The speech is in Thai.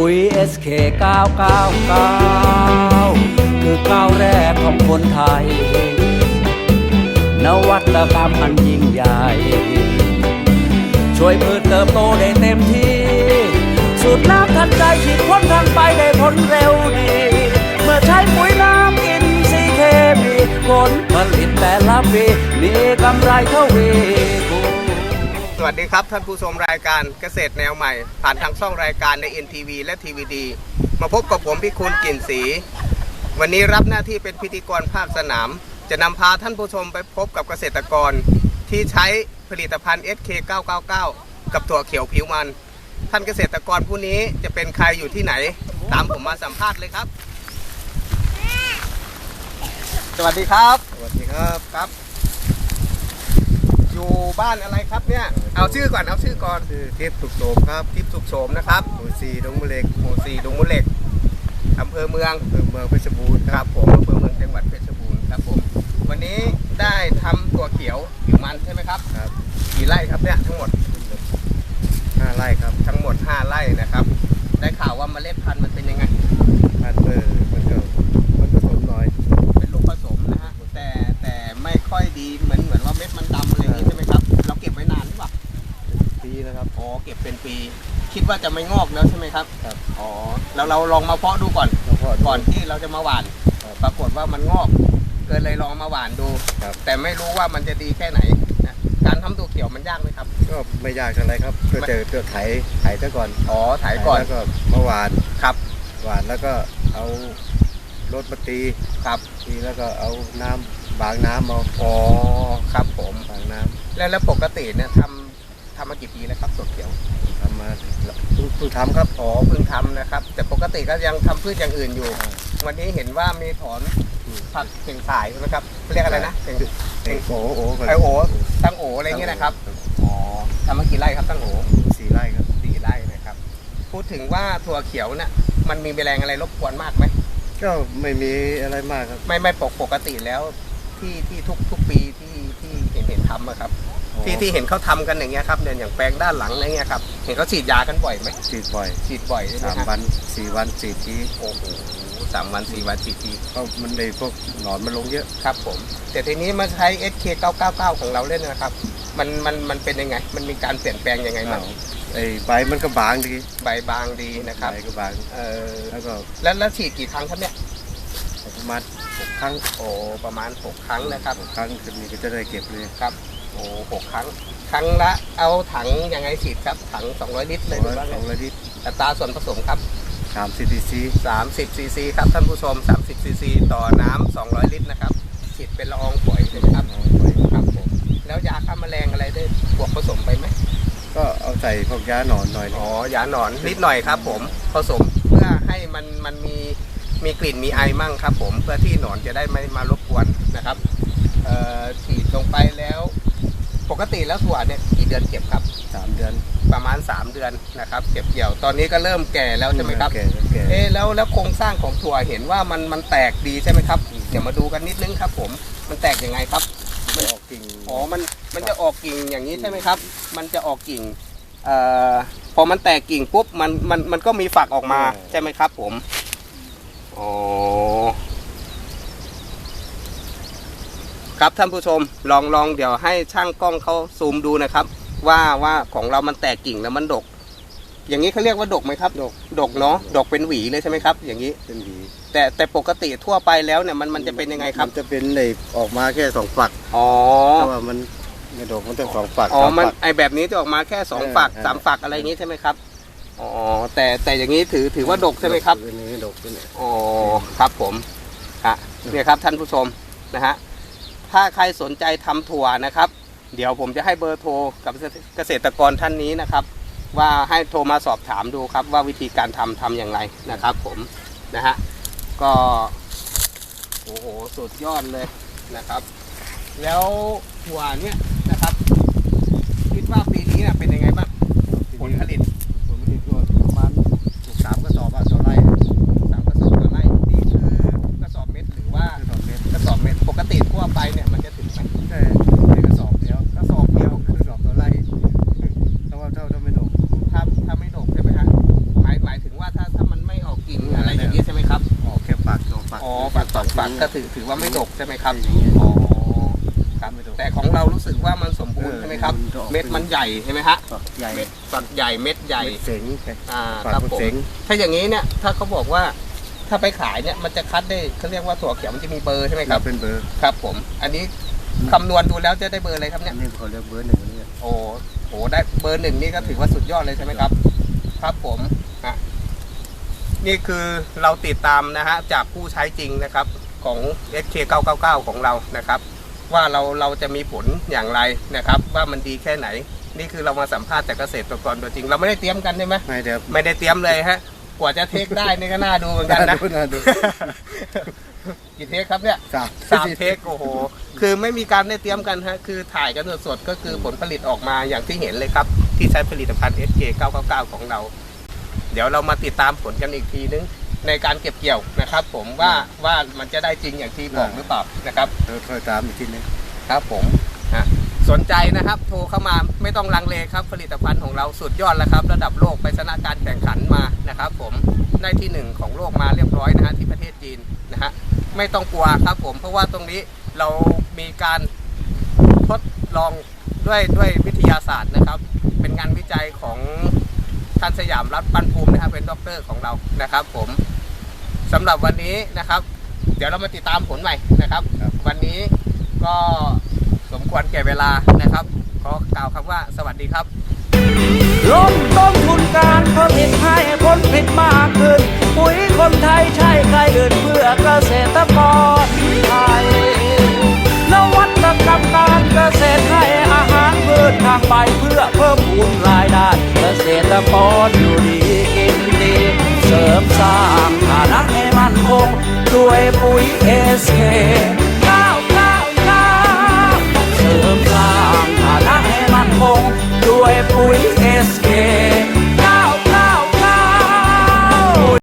ปุ๋ย SK 999 คือก้าวแรกของคนไทย นวัตกรรมอันยิ่งใหญ่ ช่วยพืชเติบโตได้เต็มที่ สูตรน้ำทันใจฉีดพ่นทางไปได้ผลเร็วดี เมื่อใช้ปุ๋ยน้ำอินทรีย์เคมีผลผลิตแต่ละปีมีกำไรเท่าวีคูณ วัสดีครับ ท่านผู้ชมรายการเกษตรแนวใหม่ ผ่านทางช่องรายการใน NTV และ TVD มาพบกับผมพิคุณกลิ่นสี วันนี้รับหน้าที่เป็นพิธีกรภาคสนาม จะนำพาท่านผู้ชมไปพบกับเกษตรกร ที่ใช้ผลิตภัณฑ์ SK 999 กับถั่วเขียวผิวมัน ท่านเกษตรกรผู้นี้จะเป็นใครอยู่ที่ไหน ตามผมมาสัมภาษณ์เลยครับ สวัสดีครับ สวัสดีครับครับ บ้านอะไรครับเนี่ย เอาชื่อก่อน เอาชื่อก่อนชื่อเทพสุขโสมครับทิพย์สุขโสมนะครับหมู่สี่ดงมะเล็กหมู่สี่ดงมุเหล็กอำเภอเมืองอำเภอเมืองเพชรบูรณ์คครัรับบผมอำเภอเมืองจังหวัดเพชรบูรณ์ครับผม วันนี้ได้ทำตัวเขียวผิวมันใช่ไหมครับ ครับกี่ไร่ครับเนี่ยทั้งหมด ห้าไร่ครับทั้งหมด 5 ไร่นะครับ ได้ข่าวว่าเมล็ดพันธุ์มันเป็นยังไง พันเบอร์มันก็ คิดว่าจะไม่งอกแล้วใช่ไหมครับครับ อ๋อแล้วเราลองมาเพาะดูก่อน แล้วก็ก่อนที่เราจะมาหว่าน ครับ ปรากฏว่ามันงอกเกินเลยลองมาหว่านดู ครับ แต่ไม่รู้ว่ามันจะดีแค่ไหนนะการทำตัวเขียวมันยากไหมครับ ก็ไม่ยากเท่าไรครับก็เจอเจอไถไถซะก่อนอ๋อถ่ายก่อนแล้วก็มาหวานครับ หวานแล้วก็เอารถมาตีครับตีแล้วก็เอาน้ำบางน้ำเอาอ๋อครับผม บางน้แล้วแล้วปกติเนี่ยทำ ทำมากี่ปีแล้วครับตัวเขียวำทำมาเพิ่งเพิ่งทำครับอ๋อเพิ่งทำนะครับ แต่ปกติก็ยังทำพืชอย่างอื่นอยู่ วันนี้เห็นว่ามีถอนผักเข่งสายใช่ไหมครับเรียกอะไรนะเข่งเองโอ้โหไอโอตั้งโออะไรเงี้ยนะครับอ๋อทำมากี่ไร่ครับตั้งโอสี่ไร่ครับสี่ไร่นะครับ พูดถึงว่าถั่วเขียวเนี่ยมันมีแมลงอะไรรบกวนมากไหมก็ไม่มีอะไรมากครับ ไม่ไม่ปกปกติแล้วที่ที่ทุกทุกปีที่ที่เห็นเห็นทำอะครับ ที่ที่เห็นเขาทำกันอย่างเงี้ยครับเนี่ยอย่างแปลงด้านหลังอะไรเงี้ยครับเห็นเขาฉีดยากันบ่อยไหมฉีดบ่อยฉีดบ่อยใช่ไหมสามครับวันสี่วันสี่ทีโอ้โหสามวันสี่วันฉีดที ก็มันเลยพวกหนอนมันลงเยอะ ครับผม แต่ทีนี้มาใช้ SK 999 ของเราเล่นนะครับ มันมันมันเป็นยังไง มันมีการเปลี่ยนแปลงยังไงบ้างไอ้ใบมันก็บางดีใบบางดีนะครับใบก็บาง เออแล้วก็แล้วแล้วฉีดกี่ครั้งครับเนี่ยประมาณหกครั้งโอ้ประมาณ 6 ครั้งนะครับ หกครั้งคืนนี้ก็จะได้เก็บเลยครับ โอ้หกครั้ง ครั้งละ เอาถังยังไงฉีดครับ ถัง 200 ลิตรสเลอยงหร้รืออยว่าไงสองร้อยลิตรอัตราส่วนผสมครับสามซีดีซี30ซีซีครับท่านผู้ชม 30ซีซีต่อน้ำ200 ลิตรนะครับ ฉีดเป็นละอองฝอยเลยนะครับครับผมแล้วยาฆ่าแมลงอะไรได้บวกผสมไปไหมก็เอาใส่พวกยาหนอนหน่อยหนึ่งอ๋อยาหนอนนิดหน่อยครับ ผมผสมเพื่อให้มันมันมีมีกลิ่นมีไอมั่งครับ ผมเพื่อที่หนอนจะได้ไม่มารบกวนนะครับเอ่อฉีดลงไปแล้ว ปกติแล้วถั่วเนี่ยกี่เดือนเก็บครับ สามเดือนประมาณ 3 เดือนนะครับ เก็บเกี่ยวตอนนี้ก็เริ่มแก่แล้วใช่ไหมครับ แก่แก่เอ๊ะแล้วแล้วโครงสร้างของถั่วเห็นว่ามันมันแตกดีใช่ไหมครับ เดี๋ยวมาดูกันนิดนึงครับ ผมมันแตกยังไงครับ มันออกกิ่งอ๋อ มัน มันจะออกกิ่งอย่างนี้ใช่ไหมครับ มันจะออกกิ่งเอ่อพอมันแตกกิ่งปุ๊บ มัน มัน มันก็มีฝักออกมาใช่ไหมครับ ผม อ๋อ ครับท่านผู้ชมลองลองเดี๋ยวให้ช่างกล้องเขาซูมดูนะครับ ว่าว่าของเรามันแตกกิ่งแล้วมันดก อย่างนี้เขาเรียกว่าดกไหมครับ ดกดกเนาะดกเป็นหวีเลยใช่ไหมครับ อย่างนี้ เป็นหวี แต่แต่ปกติทั่วไปแล้วเนี่ยมันมันจะเป็นยังไงครับ มันจะเป็นเลยออกมาแค่สองฝักอ๋อเพราะว่ามันไม่ดกมันต้องสองฝักอ๋อสามมันฝัก ไอแบบนี้จะออกมาแค่สองเออฝักเออ สามฝักอะไรอย่างนี้ใช่ไหมครับอ๋อแต่แต่อย่างนี้ถือถือว่าดกใช่ไหมครับ เป็นอย่างนี้ดกเป็นอย่างนี้ อ๋อครับผมฮะเนี่ยครับท่านผู้ชมนะฮะ ถ้าใครสนใจทำถั่วนะครับ เดี๋ยวผมจะให้เบอร์โทรกับเกษตรกรท่านนี้นะครับ ว่าให้โทรมาสอบถามดูครับว่าวิธีการทำทำอย่างไรนะครับ ผมนะฮะก็โอ้โหสุดยอดเลยนะครับ แล้วถั่วเนี่ยนะครับ คิดว่าปีนี้เป็น สองฝักก็ถือถือว่าไม่ดกใช่ไหมครับอย่างเงี้ยอ๋อครับไม่ดกแต่ของเรารู้สึกว่ามันสมบูรณ์ใช่ไหมครับเออมันดอกเม็ดมันใหญ่ใช่ไหมฮะฝักใหญ่เม็ดฝักใหญ่เม็ดใหญ่เม็ดเสงอ่าฝักครับมันผมเสงถ้าอย่างนี้เนี่ยถ้าเขาบอกว่าถ้าไปขายเนี่ยมันจะคัดได้เขาเรียกว่าถั่วเขียวมันจะมีเบอร์ใช่ไหมครับเป็นเบอร์ครับ ผม อันนี้คำนวณดูแล้วจะได้เบอร์อะไรครับอัเนี่ยนนี้เขาเรียกเบอร์หนึ่งอันนี้โอ้โหได้เบอร์หนึ่งนี่ก็ถือว่าสุดยอดเลยใช่ไหมครับ ครับผมฮะ นี่คือเราติดตามนะฮะจากผู้ใช้จริงนะครับของ SK999 ของเรานะครับ ว่าเราเราจะมีผลอย่างไรนะครับ ว่ามันดีแค่ไหน นี่คือเรามาสัมภาษณ์จากเกษตรกรตัวจริง เราไม่ได้เตรียมกันใช่ไหมไม่เดี๋ยวไม่ได้เตรียมเลยฮะกว่าจะเทคได้นี่ก็น่าดูเหมือนกันนะดูน่าดูกี่เทคครับเนี่ยสามสามเทคโอ้โห คือไม่มีการได้เตรียมกันฮะคือถ่ายกันสดๆก็คือผลผลิตออกมาอย่างที่เห็นเลยครับ ที่ใช้ผลิตภัณฑ์ SK 999 ของเรา เดี๋ยวเรามาติดตามผลกันอีกทีนึงในการเก็บเกี่ยวนะครับ ผมว่าว่ามันจะได้จริงอย่างที่บอกหรือเปล่านะครับเดี๋ยวค่อยตามอีกทีนึงครับผมฮะสนใจนะครับโทรเข้ามาไม่ต้องลังเลครับ ผลิตภัณฑ์ของเราสุดยอดแล้วครับ ระดับโลกไปชนะการแข่งขันมานะครับ ผมได้ที่หนึ่งของโลกมาเรียบร้อยนะฮะที่ประเทศจีนนะฮะไม่ต้องกลัวครับผมเพราะว่าตรงนี้เรามีการทดลองด้วยด้วยวิทยาศาสตร์นะครับ เป็นงานวิจัยของ ท่านสยามรัฐปันภูมินะครับเป็นด็อกเตอร์ของเรานะครับ ผมสำหรับวันนี้นะครับ เดี๋ยวเรามาติดตามผลใหม่นะครับ วันนี้ก็สมควรแก่เวลานะครับขอกล่าวคำว่าสวัสดีครับลดต้นทุนการผลิตให้ผลผลิตมากขึ้นปุ๋ยคนไทยใช่ใครอื่นเพื่อเกษตรกรไทยนวัตกรรมการเกษตรให้อาหารพืชทางใบเพื่อเพิ่มพูนรายได้เก ปอรกรอยู่ดีกินดีเสริมสร้างฐานะให้มันคงด้วยปุ๋ยเอสเค999เสริมสร้างฐานะให้มั่นคงด้วยปุ๋ยเอสเค